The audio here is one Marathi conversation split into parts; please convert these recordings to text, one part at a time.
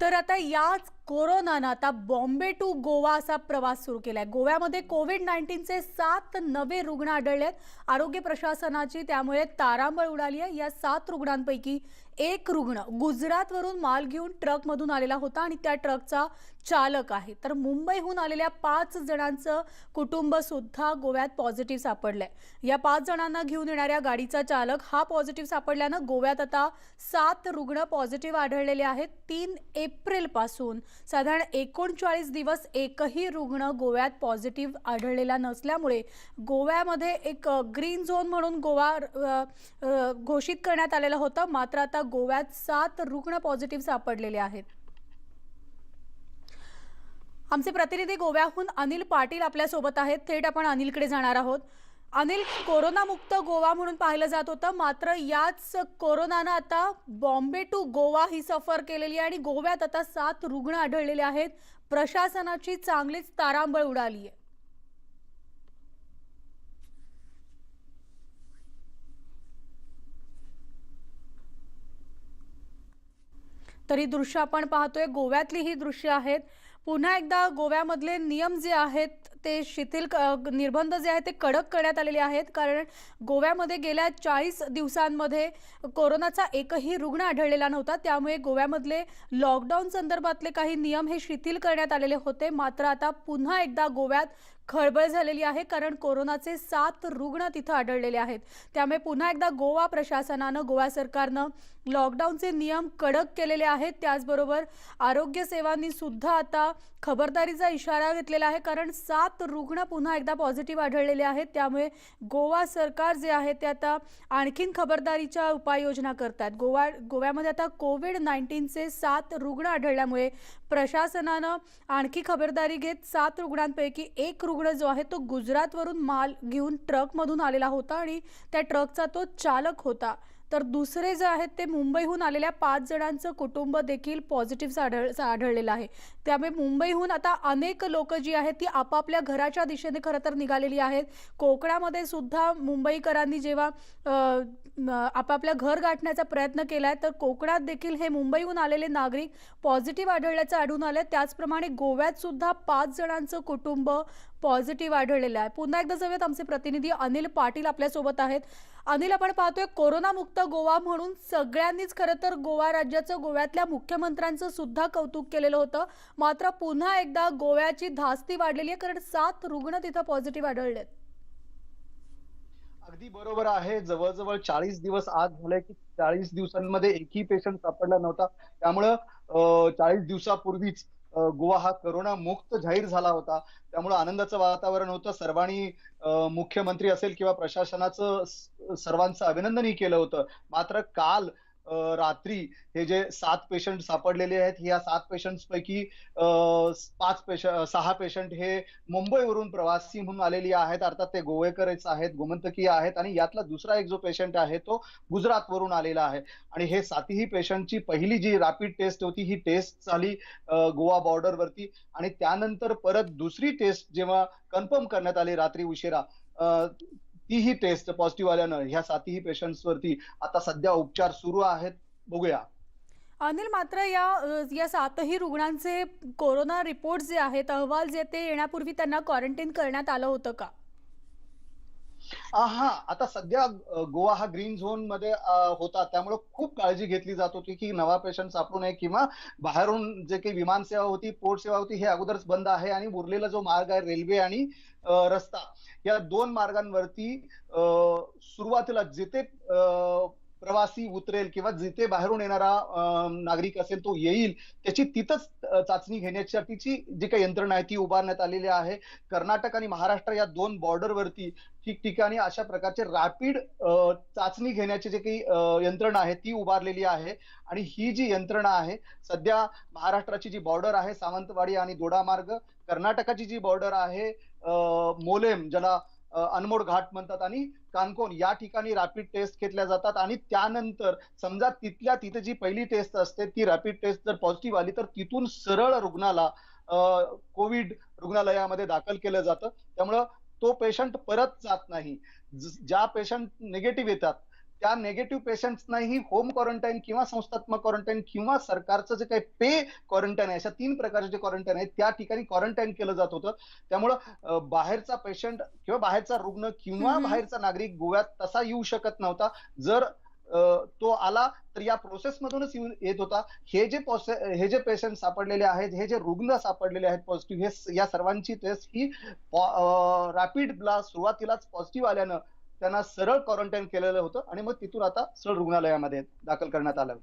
तर आता याच कोरोनानं आता बॉम्बे टू गोवा असा प्रवास सुरू केला आहे गोव्यामध्ये कोविड नाईन्टीनचे सात नवे रुग्ण आढळले आहेत आरोग्य प्रशासनाची त्यामुळे तारांबळ उडाली आहे. या सात रुग्णांपैकी एक रुग्ण गुजरातवरून माल घेऊन ट्रकमधून आलेला होता आणि त्या ट्रकचा चालक आहे. तर मुंबईहून आलेल्या पाच जणांचं कुटुंब सुद्धा गोव्यात पॉझिटिव्ह सापडलंय. या पाच जणांना घेऊन येणाऱ्या गाडीचा चालक हा पॉझिटिव्ह सापडल्यानं गोव्यात आता सात रुग्ण पॉझिटिव्ह आढळलेले आहेत. तीन एप्रिलपासून साधारण एकोणचाळीस दिवस एकही रुग्ण गोव्यात पॉझिटिव्ह आढळलेला नसल्यामुळे गोव्यामध्ये एक ग्रीन झोन म्हणून गोवा घोषित करण्यात आलेलं होतं. मात्र आता गोव्यात सात रुग्ण पॉझिटिव्ह सापडलेले आहेत. आमचे प्रतिनिधी गोव्याहून अनिल पाटील आपल्यासोबत आहेत. थेट आपण अनिलकडे जाणार आहोत. अनिल कोरोनामुक्त गोवा म्हणून पाहिलं जात होतं. मात्र याच कोरोनानं आता बॉम्बे टू गोवा ही सफर केलेली आहे आणि गोव्यात आता सात रुग्ण आढळलेले आहेत. प्रशासनाची चांगलीच तारांबळ उडाली आहे. तर ही दृश्य आपण पाहतोय. गोव्यातली ही दृश्य आहेत. पुन्हा एकदा गोव्यामधले नियम जे आहेत ते शिथिल क- निर्बंध जे आहेत ते कडक करण्यात आलेले आहेत. कारण गोव्यामध्ये गेल्या चाळीस दिवसांमध्ये कोरोनाचा एकही रुग्ण आढळलेला नव्हता. त्यामुळे गोव्यामधले लॉकडाऊन संदर्भातले काही नियम हे शिथिल करण्यात आलेले होते. मात्र आता पुन्हा एकदा गोव्यात खळबळ झालेली आहे कारण कोरोनाचे सात रुग्ण तिथं आढळलेले आहेत. त्यामुळे पुन्हा एकदा गोवा प्रशासनानं गोवा सरकारनं लॉकडाऊनचे नियम कडक केलेले आहेत. त्याचबरोबर आरोग्य सेवांनी सुद्धा आता खबरदारीचा इशारा घेतलेला आहे कारण सात रुग्ण पुन्हा एकदा पॉझिटिव्ह आढळलेले आहेत. त्यामुळे गोवा सरकार जे आहे ते आता आणखीन खबरदारीच्या उपाययोजना करतात. गोवा गोव्यामध्ये आता कोविड नाईन्टीनचे सात रुग्ण आढळल्यामुळे प्रशासनानं आणखी खबरदारी घेत सात रुग्णांपैकी एक रुग्ण जो आहे तो गुजरातवरून माल घेऊन ट्रकमधून आलेला होता आणि त्या ट्रकचा तो चालक होता. तर दुसरे जे आहेत ते मुंबईहून आलेल्या पाच जणांचं कुटुंब देखील पॉझिटिव्ह आढळ आढळलेलं आहे. त्यामुळे मुंबईहून आता अनेक लोक जी आहेत ती आपापल्या घराच्या दिशेने खरं तर निघालेली आहेत. कोकणामध्ये सुद्धा मुंबईकरांनी जेव्हा आपापल्या घर गाठण्याचा प्रयत्न केला आहे तर कोकणात देखील हे मुंबईहून आलेले नागरिक पॉझिटिव्ह आढळल्याचं आढळून आलं त्याचप्रमाणे गोव्यात सुद्धा पाच जणांचं कुटुंब पॉझिटिव्ह आढळलेलं आहे. पुन्हा एकदा जाऊयात आमचे प्रतिनिधी अनिल पाटील आपल्यासोबत आहेत. अनिल आपण पाहतोय कोरोनामुक्त गोवा म्हणून सगळ्यांनीच खरं तर गोवा राज्याचं गोव्यातल्या मुख्यमंत्र्यांचं सुद्धा कौतुक केलेलं होतं. मात्र पुन्हा एकदा गोव्याची धास्ती वाढलेली आहे कारण सात रुग्ण तिथं पॉझिटिव्ह आढळलेत. अगदी बरोबर आहे. जवळजवळ चाळीस दिवस आज झाले की चाळीस दिवसांमध्ये एकही पेशंट सापडला नव्हता. त्यामुळं चाळीस दिवसापूर्वीच गोवा हा करोना मुक्त जाहीर झाला होता. त्यामुळे आनंदाचं वातावरण होतं. सर्वांनी मुख्यमंत्री असेल किंवा प्रशासनाचं सर्वांचं अभिनंदनही केलं होतं. मात्र काल रात्री हे जे सात पेशंट सापडलेले आहेत या सात पेशंट पैकी पाच पेशंट सहा पेशंट हे मुंबईवरून प्रवासी म्हणून आलेली आहेत. अर्थात ते गोवेकरच आहेत गोमंतकीय आहेत आणि यातला दुसरा एक जो पेशंट आहे तो गुजरातवरून आलेला आहे. आणि हे सातही पेशंटची पहिली जी रॅपिड टेस्ट होती ही टेस्ट झाली गोवा बॉर्डरवरती आणि त्यानंतर परत दुसरी टेस्ट जेव्हा कन्फर्म करण्यात आली रात्री उशिरा तीही टेस्ट पॉझिटिव्ह आल्यानं ह्या सातही पेशंट्स वरती आता सध्या उपचार सुरू आहेत. बघूया. अनिल मात्र या या सातही रुग्णांचे कोरोना रिपोर्ट जे आहेत अहवाल जे ते येण्यापूर्वी त्यांना क्वारंटाईन करण्यात आलं होतं का? हा आता सध्या गोवा हा ग्रीन झोनमध्ये होता. त्यामुळे खूप काळजी घेतली जात होती की नवा पेशंट सापडू नये किंवा बाहेरून जे काही विमान सेवा होती पोर्ट सेवा होती हे अगोदरच बंद आहे आणि उरलेला जो मार्ग आहे रेल्वे आणि रस्ता. या दोन मार्गांवरती सुरुवातीला जिथे प्रवासी उतरेल किंवा जिथे बाहेरून येणारा नागरिक असेल तो येईल त्याची तिथंच चाचणी घेण्यासाठीची जी काही यंत्रणा आहे ती उभारण्यात आलेली आहे. कर्नाटक आणि महाराष्ट्र या दोन बॉर्डरवरती ठिकठिकाणी अशा प्रकारचे रॅपिड चाचणी घेण्याची जी काही यंत्रणा आहे ती उभारलेली आहे. आणि ही जी यंत्रणा आहे सध्या महाराष्ट्राची जी बॉर्डर आहे सावंतवाडी आणि दोडामार्ग कर्नाटकाची जी बॉर्डर आहे मोलेम ज्याला अनमोड घाट म्हणतात आणि कानकोन. या ठिकाणी रॅपिड टेस्ट घेतल्या जातात आणि त्यानंतर समजा तिथल्या तिथे जी पहिली टेस्ट असते ती रॅपिड टेस्ट जर पॉझिटिव्ह आली तर तिथून सरळ रुग्णाला कोविड रुग्णालयामध्ये दाखल केलं जातं. त्यामुळं तो पेशंट परत जात नाही. ज्या पेशंट निगेटिव्ह येतात त्या नेगेटिव्ह पेशंट्सनाही होम क्वारंटाईन किंवा संस्थात्मक क्वारंटाईन किंवा सरकारचं जे काही पे क्वारंटाईन आहे अशा तीन प्रकारचे क्वारंटाईन आहेत त्या ठिकाणी क्वारंटाईन केलं जात होतं. त्यामुळं बाहेरचा पेशंट किंवा बाहेरचा रुग्ण किंवा. बाहेरचा नागरिक गोव्यात तसा येऊ शकत नव्हता. जर तो आला तर या प्रोसेस मधूनच येऊन येत होता. हे जे हे जे पेशंट सापडलेले आहेत हे जे रुग्ण सापडलेले आहेत पॉझिटिव्ह हे या सर्वांची टेस्ट ही रॅपिडला सुरुवातीलाच पॉझिटिव्ह आल्यानं त्यांना सरळ क्वारंटाईन केलेलं होतं आणि मग तिथून आता सरळ रुग्णालयामध्ये दाखल करण्यात आलं.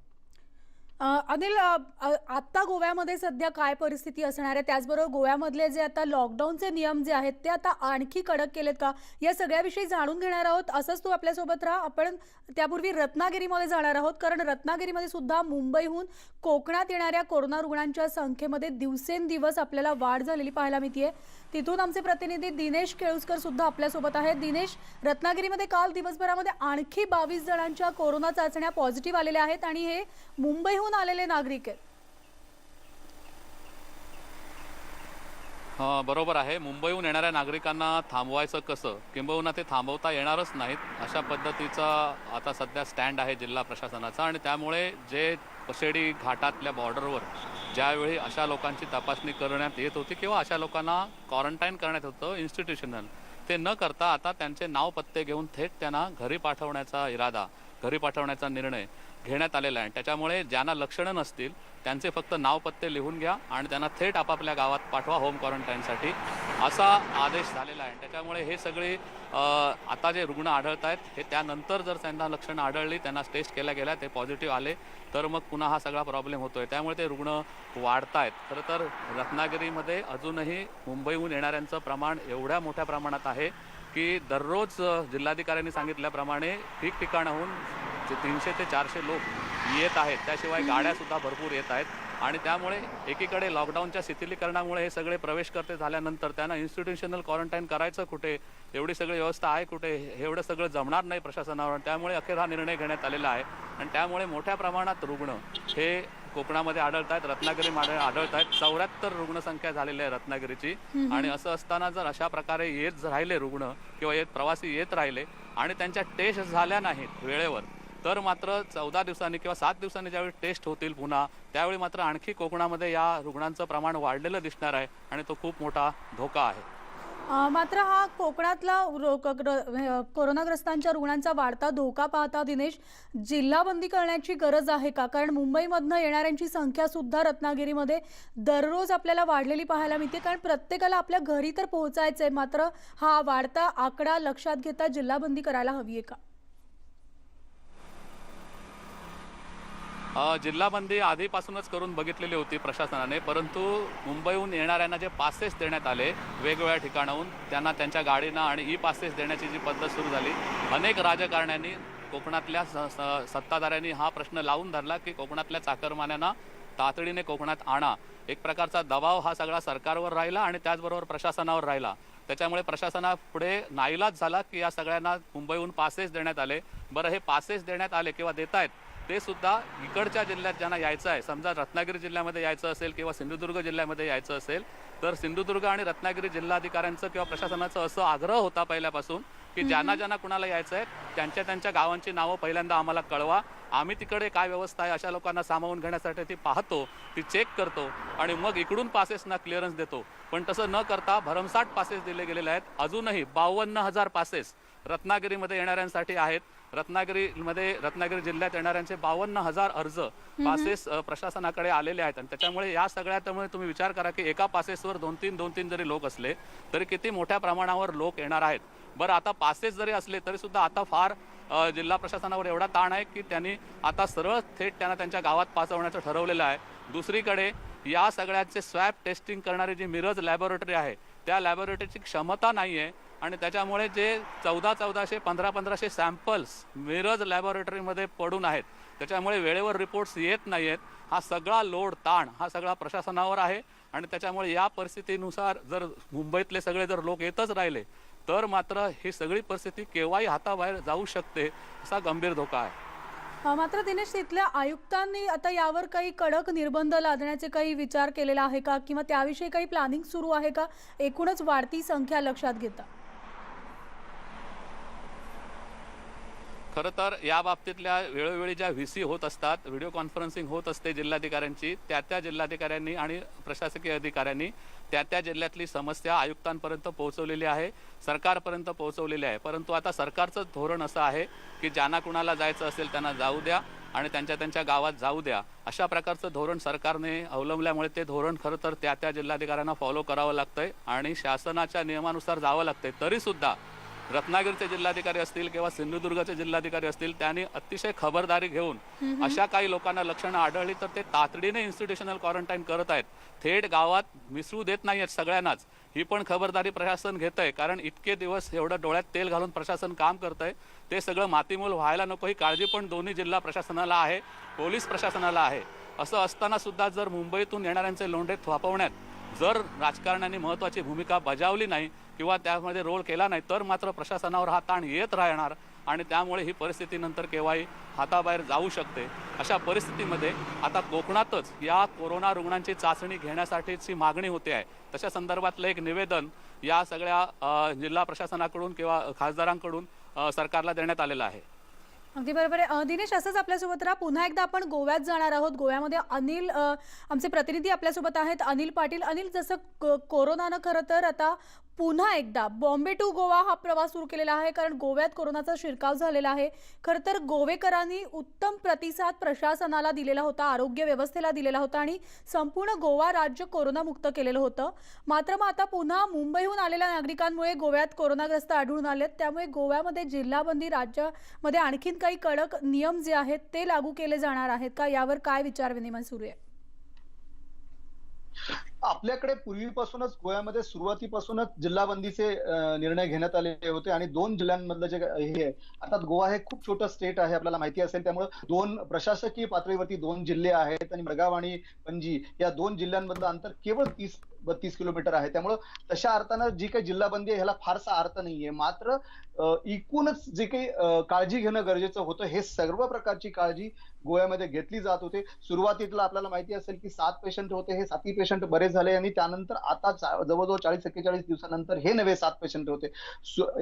अनिल आत्ता गोव्यामध्ये सध्या काय परिस्थिती असणार आहे? त्याचबरोबर गोव्यामधले जे आता लॉकडाऊनचे नियम जे आहेत ते आता आणखी कडक केलेत का? या सगळ्याविषयी जाणून घेणार आहोत. असंच तू आपल्यासोबत राहा. आपण त्यापूर्वी रत्नागिरीमध्ये जाणार आहोत. कारण रत्नागिरीमध्ये सुद्धा मुंबईहून कोकणात येणाऱ्या कोरोना रुग्णांच्या संख्येमध्ये दिवसेंदिवस आपल्याला वाढ झालेली पाहायला मिळते तिथून आमचे प्रतिनिधी दिनेश केळुसकर सुद्धा आपल्यासोबत आहेत. दिनेश रत्नागिरीमध्ये काल दिवसभरामध्ये आणखी बावीस जणांच्या कोरोना चाचण्या पॉझिटिव्ह आलेल्या आहेत आणि हे मुंबईहून आलेले नागरिक आहेत. हा, बरोबर आहे. मुंबईहून येणाऱ्या नागरिकांना थांबवायचं कसं? किंबहुना ते थांबवता येणारच नाहीत. अशा पद्धतीचा आता सध्या स्टँड आहे जिल्हा प्रशासनाचा आणि त्यामुळे जे पशेडी घाटातल्या बॉर्डरवर ज्यावेळी अशा लोकांची तपासणी करण्यात येत होती किंवा अशा लोकांना क्वारंटाईन करण्यात होतं इन्स्टिट्यूशनल ते न करता आता त्यांचे नाव पत्ते घेऊन थेट त्यांना घरी पाठवण्याचा इरादा घरी पाठवण्याचा निर्णय घेण्यात आलेलं आहे. त्याच्यामुळे ज्यांना लक्षणं नसतील त्यांचे फक्त नाव पत्ते लिहून घ्या आणि त्यांना थेट आपापल्या गावात पाठवा होम क्वारंटाईनसाठी असा आदेश झालेला आहे. त्याच्यामुळे हे सगळे आता जे रुग्ण आढळत आहेत हे त्यानंतर जर त्यांना लक्षणं आढळली त्यांना टेस्ट केल्या गेल्या ते पॉझिटिव्ह आले तर मग पुन्हा हा सगळा प्रॉब्लेम होतो आहे त्यामुळे ते रुग्ण वाढत आहेत खरं तर रत्नागिरीमध्ये अजूनही मुंबईहून येणाऱ्यांचं प्रमाण एवढ्या मोठ्या प्रमाणात आहे की दररोज जिल्हाधिकाऱ्यांनी सांगितल्याप्रमाणे ठिकठिकाणाहून जे तीनशे ते चारशे लोक येत आहेत त्याशिवाय गाड्या सुद्धा भरपूर येत आहेत. आणि त्यामुळे एकीकडे लॉकडाऊनच्या शिथिलीकरणामुळे हे सगळे प्रवेशकर्ते झाल्यानंतर त्यांना इन्स्टिट्यूशनल क्वारंटाईन करायचं कुठे एवढी सगळी व्यवस्था आहे कुठे हे एवढं सगळं जमणार नाही प्रशासनावर. त्यामुळे अखेर हा निर्णय घेण्यात आलेला आहे. आणि त्यामुळे मोठ्या प्रमाणात रुग्ण हे कोकणामध्ये आढळत आहेत रत्नागिरीमध्ये आढळत आहेत. चौऱ्याहत्तर रुग्णसंख्या झालेली आहे रत्नागिरीची. आणि असं असताना जर अशा प्रकारे येत राहिले रुग्ण किंवा येत प्रवासी येत राहिले आणि त्यांच्या टेस्ट झाल्या नाहीत वेळेवर तर मात्र चौदा दिवसांनी किंवा सात दिवसांनी ज्यावेळी टेस्ट होतील पुन्हा त्यावेळी मात्र आणखी कोकणामध्ये या रुग्णांचं प्रमाण वाढलेलं दिसणार आहे आणि तो खूप मोठा धोका आहे. मात्र हा कोकणातला कोरोनाग्रस्तांच्या रुग्णांचा वाढता धोका पाहता दिनेश जिल्हाबंदी करण्याची गरज आहे का? कारण मुंबईमधनं येणाऱ्यांची संख्या सुद्धा रत्नागिरीमध्ये दररोज आपल्याला वाढलेली पाहायला मिळते. कारण प्रत्येकाला आपल्या घरी तर पोहोचायचं आहे मात्र हा वाढता आकडा लक्षात घेता जिल्हाबंदी करायला हवी आहे का? जिल्हाबंदी आधीपासूनच करून बघितलेली होती प्रशासनाने परंतु मुंबईहून येणाऱ्यांना जे पासेस देण्यात आले वेगवेगळ्या ठिकाणाहून त्यांना त्यांच्या गाडीना आणि ई पासेस देण्याची जी पद्धत सुरू झाली अनेक राजकारण्यांनी कोकणातल्या स- स- सत्ताधाऱ्यांनी हा प्रश्न लावून धरला की कोकणातल्या चाकरमान्यांना तातडीने कोकणात आणा. एक प्रकारचा दबाव हा सगळा सरकारवर राहिला आणि त्याचबरोबर प्रशासनावर राहिला. त्याच्यामुळे प्रशासनापुढे नाईलाज झाला की या सगळ्यांना मुंबईहून पासेस देण्यात आले. बरं हे पासेस देण्यात आले किंवा देत आहेत ते सुद्धा इकडच्या जिल्ह्यात ज्यांना यायचं आहे समजा रत्नागिरी जिल्ह्यामध्ये यायचं असेल किंवा सिंधुदुर्ग जिल्ह्यामध्ये यायचं असेल तर सिंधुदुर्ग आणि रत्नागिरी जिल्हाधिकाऱ्यांचं किंवा प्रशासनाचं असं आग्रह होता पहिल्यापासून की ज्यांना ज्यांना कुणाला यायचं आहे त्यांच्या त्यांच्या गावांची नावं पहिल्यांदा आम्हाला कळवा. आम्ही तिकडे काय व्यवस्था आहे अशा लोकांना सामावून घेण्यासाठी ती पाहतो ती चेक करतो आणि मग इकडून पासेसना क्लिअरन्स देतो. पण तसं न करता भरमसाठ पासेस दिले गेलेले आहेत. अजूनही बावन्न हजार पासेस रत्नागिरीमध्ये येणाऱ्यांसाठी आहेत. रत्नागिरीमध्ये रत्नागिरी जिल्ह्यात येणाऱ्यांचे बावन्न हजार अर्ज पासेस प्रशासनाकडे आलेले आहेत आणि त्याच्यामुळे या सगळ्यामुळे तुम्ही विचार करा की एका पासेसवर दोन तीन दोन तीन जरी लोक असले तरी किती मोठ्या प्रमाणावर लोक येणार आहेत. बरं आता पासेस जरी असले तरी सुद्धा आता फार जिल्हा प्रशासनावर एवढा ताण आहे की त्यांनी आता सरळ थेट त्यांना त्यांच्या गावात पाचवण्याचं ठरवलेलं आहे. दुसरीकडे या सगळ्याचे स्वॅब टेस्टिंग करणारी जी मिरज लॅबोरेटरी आहे त्या लॅबोरेटरीची क्षमता नाही आहे आणि त्याच्यामुळे जे चौदा चौदाशे पंधरा पंधराशे सॅम्पल्स मिरज लॅबोरेटरीमध्ये पडून आहेत त्याच्यामुळे वेळेवर रिपोर्ट्स येत नाही आहेत हा सगळा लोड ताण हा सगळा प्रशासनावर आहे आणि त्याच्यामुळे या परिस्थितीनुसार जर मुंबईतले सगळे जर लोक येतच राहिले तर मात्र ही सगळी परिस्थिती केव्हाही हाताबाहेर जाऊ शकते असा गंभीर धोका आहे. मात्र दिनेश तिथल्या आयुक्तांनी आता यावर काही कडक निर्बंध लादण्याचे काही विचार केलेला आहे का? किंवा त्याविषयी काही प्लॅनिंग सुरू आहे का? एकूणच वाढती संख्या लक्षात घेता. खरं तर या बाबतीतल्या वेळोवेळी ज्या व्ही सी होत असतात व्हिडिओ कॉन्फरन्सिंग होत असते जिल्हाधिकाऱ्यांची त्या त्या जिल्हाधिकाऱ्यांनी आणि प्रशासकीय अधिकाऱ्यांनी त्या त्या जिल्ह्यातली समस्या आयुक्तांपर्यंत पोहोचवलेली आहे सरकारपर्यंत पोहोचवलेली आहे. परंतु आता सरकारचं धोरण असं आहे की ज्यांना कुणाला जायचं असेल त्यांना जाऊ द्या आणि त्यांच्या त्यांच्या गावात जाऊ द्या. अशा प्रकारचं धोरण सरकारने अवलंबल्यामुळे ते धोरण खरं तर त्या त्या जिल्हाधिकाऱ्यांना फॉलो करावं लागतंय आणि शासनाच्या नियमानुसार जावं लागतंय. तरीसुद्धा रत्नागिरीचे जिल्हाधिकारी असतील किंवा सिंधुदुर्गचे जिल्हाधिकारी असतील त्यांनी अतिशय खबरदारी घेऊन अशा काही लोकांना लक्षणं आढळली तर ते तातडीने इन्स्टिट्यूशनल क्वारंटाईन करत आहेत. थेट गावात मिसळू देत नाही आहेत सगळ्यांनाच. ही पण खबरदारी प्रशासन घेत आहे कारण इतके दिवस एवढं डोळ्यात तेल घालून प्रशासन काम करत आहे ते सगळं मातीमूल व्हायला नको ही काळजी पण दोन्ही जिल्हा प्रशासनाला आहे पोलीस प्रशासनाला आहे. असं असताना सुद्धा जर मुंबईतून येणाऱ्यांचे लोंढे थोपवण्यात जर राजकारण्यांनी महत्त्वाची भूमिका बजावली नाही किंवा त्यामध्ये रोल केला नाही तर मात्र प्रशासनावर हा ताण येत राहणार आणि त्यामुळे ही परिस्थिती नंतर केव्हाही हाताबाहेर जाऊ शकते. अशा परिस्थितीमध्ये आता कोकणातच या कोरोना रुग्णांची चाचणी घेण्यासाठीची मागणी होते आहे. तशा संदर्भातलं एक निवेदन या सगळ्या जिल्हा प्रशासनाकडून किंवा खासदारांकडून सरकारला देण्यात आलेलं आहे. अगदी बरोबर आहे. दिनेश असंच आपल्यासोबत राहा. पुन्हा एकदा आपण गोव्यात जाणार आहोत. गोव्यामध्ये अनिल आमचे प्रतिनिधी आपल्यासोबत आहेत. अनिल पाटील. अनिल जसं क- कोरोनानं खरं तर आता पुन्हा एकदा बॉम्बे टू गोवा हा प्रवास सुरू केलेला आहे. कारण गोव्यात कोरोनाचा शिरकाव झालेला आहे. खरं तर गोवेकरांनी उत्तम प्रतिसाद प्रशासनाला दिलेला होता आरोग्य व्यवस्थेला दिलेला होता आणि संपूर्ण गोवा राज्य कोरोनामुक्त केलेलं होतं. मात्र मग आता पुन्हा मुंबईहून आलेल्या नागरिकांमुळे गोव्यात कोरोनाग्रस्त आढळून आलेत. त्यामुळे गोव्यामध्ये जिल्हाबंदी राज्यामध्ये आणखीन काही कडक नियम जे आहेत ते लागू केले जाणार आहेत का? यावर काय विचारविनिमय सुरू आहे? आपल्याकडे पूर्वीपासूनच गोव्यामध्ये सुरुवातीपासूनच जिल्हाबंदीचे अं, निर्णय घेण्यात आले होते आणि दोन जिल्ह्यांमधलं जे हे आहे आता गोवा हे खूप छोटं स्टेट आहे आपल्याला माहिती असेल. त्यामुळे दोन प्रशासकीय पातळीवरती दोन जिल्हे आहेत आणि मडगाव आणि पणजी या दोन जिल्ह्यांमधलं अंतर केवळ तीस बत्तीस किलोमीटर आहे. त्यामुळं तशा अर्थानं जी काही जिल्हाबंदी आहे ह्याला फारसा अर्थ नाहीये. मात्र एकूणच जे काही काळजी घेणं गरजेचं होतं हे सर्व प्रकारची काळजी गोव्यामध्ये घेतली जात होते. सुरुवातीला आपल्याला माहिती असेल की सात पेशंट होते हे सातही पेशंट बरे झाले आणि त्यानंतर आता जवळजवळ चाळीस एक्केचाळीस दिवसानंतर हे नवे सात पेशंट होते.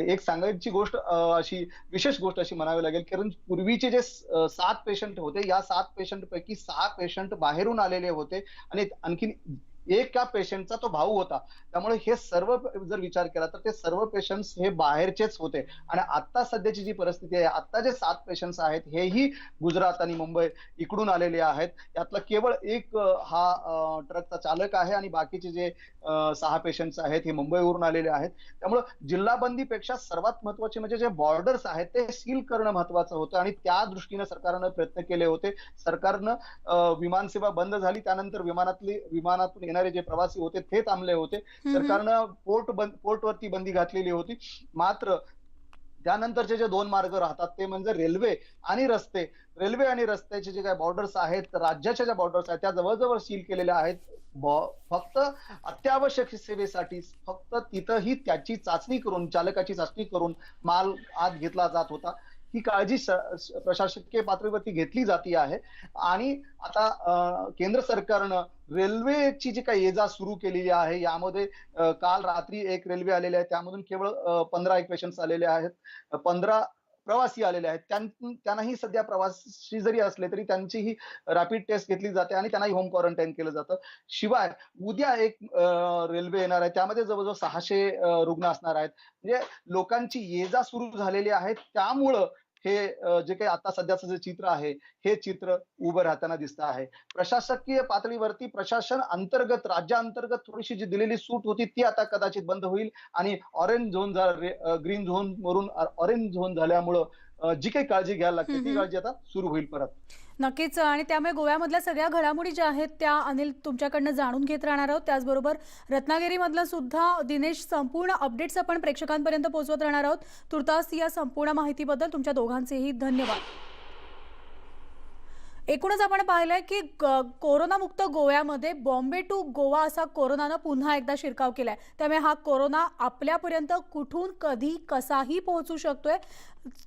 एक सांगायची गोष्ट अशी विशेष गोष्ट अशी म्हणावी लागेल कारण पूर्वीचे जे सात पेशंट होते या सात पेशंट पैकी सहा पेशंट बाहेरून आलेले होते आणि आणखीन एका पेशंटचा तो भाऊ होता. त्यामुळे हे सर्व जर विचार केला तर ते सर्व पेशंट्स हे बाहेरचेच होते. आणि आता सध्याची जी परिस्थिती आहे आता जे सात पेशंट्स आहेत हेही गुजरात आणि मुंबई इकडून आलेले आहेत. यातला केवळ एक हा ट्रकचा चालक आहे आणि बाकीचे जे सहा पेशंट्स आहेत हे मुंबईवरून आलेले आहेत. त्यामुळं जिल्हाबंदीपेक्षा सर्वात महत्त्वाचे म्हणजे जे बॉर्डर्स आहेत ते सील करणं महत्वाचं होतं. आणि त्या दृष्टीने सरकारनं प्रयत्न केले होते. सरकारनं विमानसेवा बंद झाली त्यानंतर विमानातली विमानातून येणारे जे प्रवासी होते ते थांबले होते. सरकारनं पोर्ट बंद पोर्टवरती बंदी घातलेली होती. मात्र त्यानंतरचे जे दोन मार्ग राहतात ते म्हणजे रेल्वे आणि रस्ते. रेल्वे आणि रस्त्याचे जे काही बॉर्डर्स आहेत राज्याच्या ज्या बॉर्डर्स आहेत त्या जवळजवळ सील केलेल्या आहेत. फक्त अत्यावश्यक सेवेसाठी फक्त तिथंही त्याची चाचणी करून चालकाची चाचणी करून माल आत घेतला जात होता. ही काळजी प्रशासकीय पातळीवरती घेतली जाती आहे. आणि आता केंद्र सरकारनं रेल्वेची जी काही ये जा सुरू केलेली आहे यामध्ये काल रात्री एक रेल्वे आलेली आहे. त्यामधून केवळ पंधरा एक पेशंट्स आलेले आहेत. पंधरा प्रवासी आलेले आहेत. त्यां- त्यांनाही सध्या प्रवासी जरी असले तरी त्यांचीही रॅपिड टेस्ट घेतली जाते आणि त्यांनाही होम क्वारंटाईन केलं जातं. शिवाय उद्या एक रेल्वे येणार आहे. त्यामध्ये जवळजवळ सहाशे रुग्ण असणार आहेत. म्हणजे लोकांची ये जा सुरू झालेली आहे. त्यामुळं हे जे काही आता सध्याचं जे चित्र आहे हे चित्र उभं राहताना दिसत आहे. प्रशासकीय पातळीवरती प्रशासन अंतर्गत राज्याअंतर्गत थोडीशी जी दिलेली सूट होती ती आता कदाचित बंद होईल. आणि ऑरेंज झोन ग्रीन झोन वरून ऑरेंज झोन झाल्यामुळं जी काही काळजी घ्यायला लागते ती. काळजी आता सुरू होईल परत. नक्कीच आणि त्यामुळे गोव्यामधल्या सगळ्या घडामोडी ज्या आहेत त्या अनिल तुमच्याकडनं जाणून घेत राहणार आहोत. त्याचबरोबर रत्नागिरीमधलं सुद्धा दिनेश संपूर्ण अपडेट्स आपण प्रेक्षकांपर्यंत पोहोचवत राहणार आहोत. तुर्तास या संपूर्ण माहितीबद्दल तुमच्या दोघांचेही धन्यवाद. एकूणच आपण पाहिलंय की ग- कोरोनामुक्त गोव्यामध्ये बॉम्बे टू गोवा असा कोरोनानं पुन्हा एकदा शिरकाव केलाय. त्यामुळे हा कोरोना आपल्यापर्यंत कुठून कधी कसाही पोहोचू शकतोय.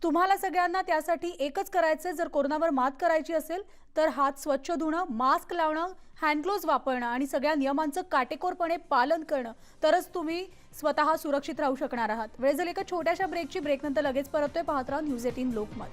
तुम्हाला सगळ्यांना त्यासाठी एकच करायचंय जर कोरोनावर मात करायची असेल तर हात स्वच्छ धुणं मास्क लावणं हँडग्लोव्ज वापरणं आणि सगळ्या नियमांचं काटेकोरपणे पालन करणं. तरच तुम्ही स्वतः सुरक्षित राहू शकणार आहात. वेळ झाली एका छोट्याशा ब्रेकची ब्रेकनंतर लगेच परततोय पाहत राहा न्यूज एटीन लोकमत.